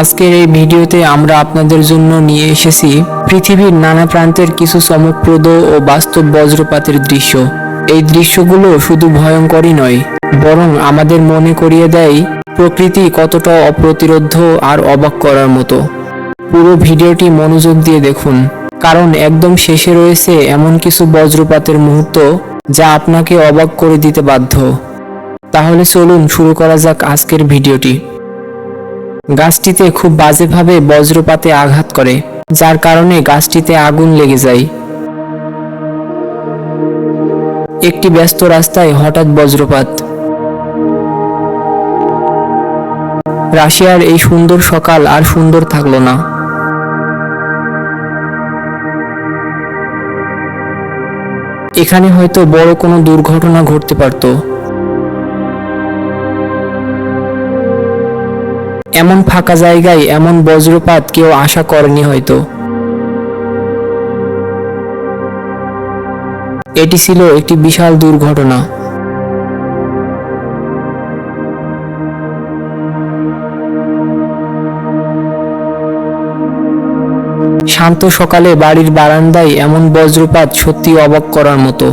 আজকের এই ভিডিওতে আমরা আপনাদের জন্য নিয়ে এসেছি পৃথিবীর নানা প্রান্তের কিছু চমকপ্রদ ও বাস্তব বজ্রপাতের দৃশ্য। এই দৃশ্যগুলো শুধু ভয়ঙ্করই নয়, বরং আমাদের মনে করিয়ে দেয় প্রকৃতি কতটা অপ্রতিরোধ্য আর অবাক করার মতো। পুরো ভিডিওটি মনোযোগ দিয়ে দেখুন, কারণ একদম শেষে রয়েছে এমন কিছু বজ্রপাতের মুহূর্ত যা আপনাকে অবাক করে দিতে বাধ্য। তাহলে চলুন শুরু করা যাক আজকের ভিডিওটি। গাছটিতে খুব বাজেভাবে বজ্রপাতে আঘাত করে, যার কারণে গাছটিতে আগুন লেগে যায়। একটি ব্যস্ত রাস্তায় হঠাৎ বজ্রপাত। রাশিয়ার এই সুন্দর সকাল আর সুন্দর থাকল না। এখানে হয়তো বড় কোনো দুর্ঘটনা ঘটতে পারতো। এমন ফাঁকা জায়গায়, এমন বজ্রপাত কেউ আশা করেনি হয়তো। এটি ছিল একটি বিশাল দুর্ঘটনা। শান্ত সকালে বাড়ির বারান্দায় এমন বজ্রপাত সত্যি অবাক করার মতো।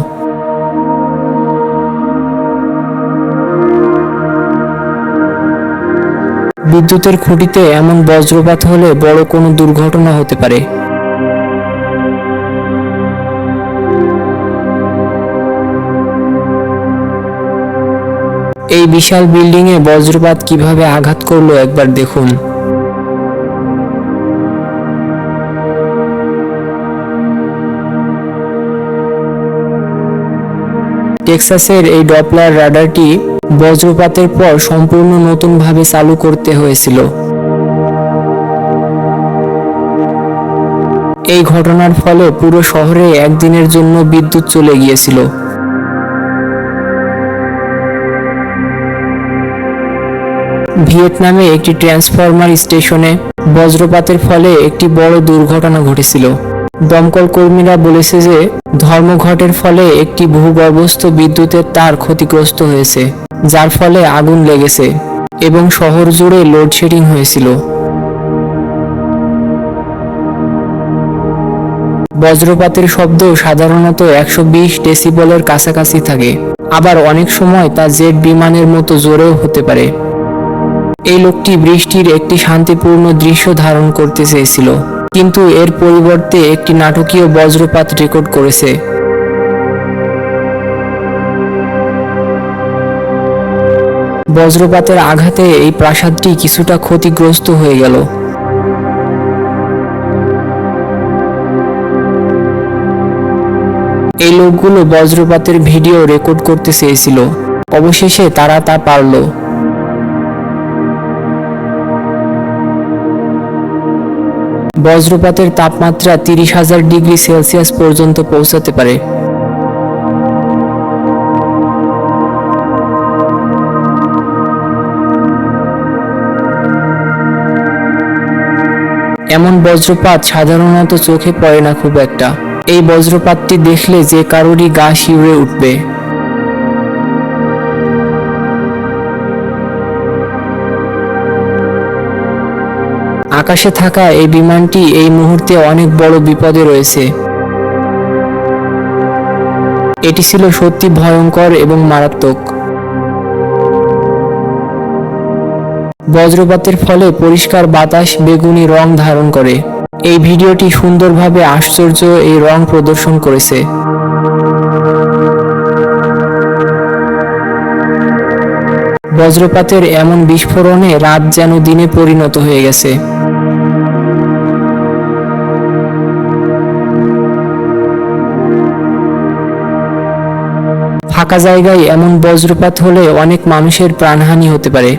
বিদ্যুতের খুঁটিতে এমন বজ্রপাত হলে বড় কোনো দুর্ঘটনা হতে পারে। এই বিশাল বিল্ডিংয়ে বজ্রপাত কীভাবে আঘাত করল একবার দেখুন। টেক্সাসের এই ডপলার রাডারটি বজ্রপাতের পর সম্পূর্ণ নতুনভাবে চালু করতে হয়েছিল। এই ঘটনার ফলে পুরো শহরে একদিনের জন্য বিদ্যুৎ চলে গিয়েছিল। ভিয়েতনামে একটি ট্রান্সফরমার স্টেশনে বজ্রপাতের ফলে একটি বড় দুর্ঘটনা ঘটেছিল। দমকল কর্মীরা বলেছে যে, ধর্মঘটের ফলে একটি ভূগর্ভস্থ বিদ্যুতের তার ক্ষতিগ্রস্ত হয়েছে, যার ফলে আগুন লেগেছে এবং শহর জুড়ে লোডশেডিং হয়েছিল। বজ্রপাতের শব্দ সাধারণত একশো বিশ ডেসিবলের কাছাকাছি থাকে, আবার অনেক সময় তা জেট বিমানের মতো জোরেও হতে পারে। এই লোকটি বৃষ্টির একটি শান্তিপূর্ণ দৃশ্য ধারণ করতে চেয়েছিল। কিন্তু এর পরিবর্তে একটি নাটকীয় বজ্রপাত রেকর্ড করেছে। বজ্রপাতের আঘাতে এই প্রাসাদটি কিছুটা ক্ষতিগ্রস্ত হয়ে গেল। এই লোকগুলো বজ্রপাতের ভিডিও রেকর্ড করতে চেয়েছিল। অবশেষে তারা তা পারল। বজ্রপাতের তাপমাত্রা তিরিশ হাজার ডিগ্রি সেলসিয়াস পর্যন্ত পৌঁছাতে পারে। এমন বজ্রপাত সাধারণত চোখে পড়ে না খুব একটা। এই বজ্রপাতটি দেখলে যে কারোরই গা শিউরে উঠবে। আকাশে থাকা এই বিমানটি এই মুহূর্তে অনেক বড় বিপদে রয়েছে। এটি ছিল সত্যি ভয়ঙ্কর এবং মারাত্মক। বজ্রপাতের ফলে পরিষ্কার বাতাস, বেগুনি রং ধারণ করে। এই ভিডিওটি সুন্দরভাবে আশ্চর্য এই রং প্রদর্শন করেছে। বজ্রপাতের এমন বিস্ফোরণে রাত যেন দিনে পরিণত হয়ে গেছে। ফাঁকা জায়গায় এমন বজ্রপাত হলে অনেক মানুষের প্রাণহানি হতে পারে।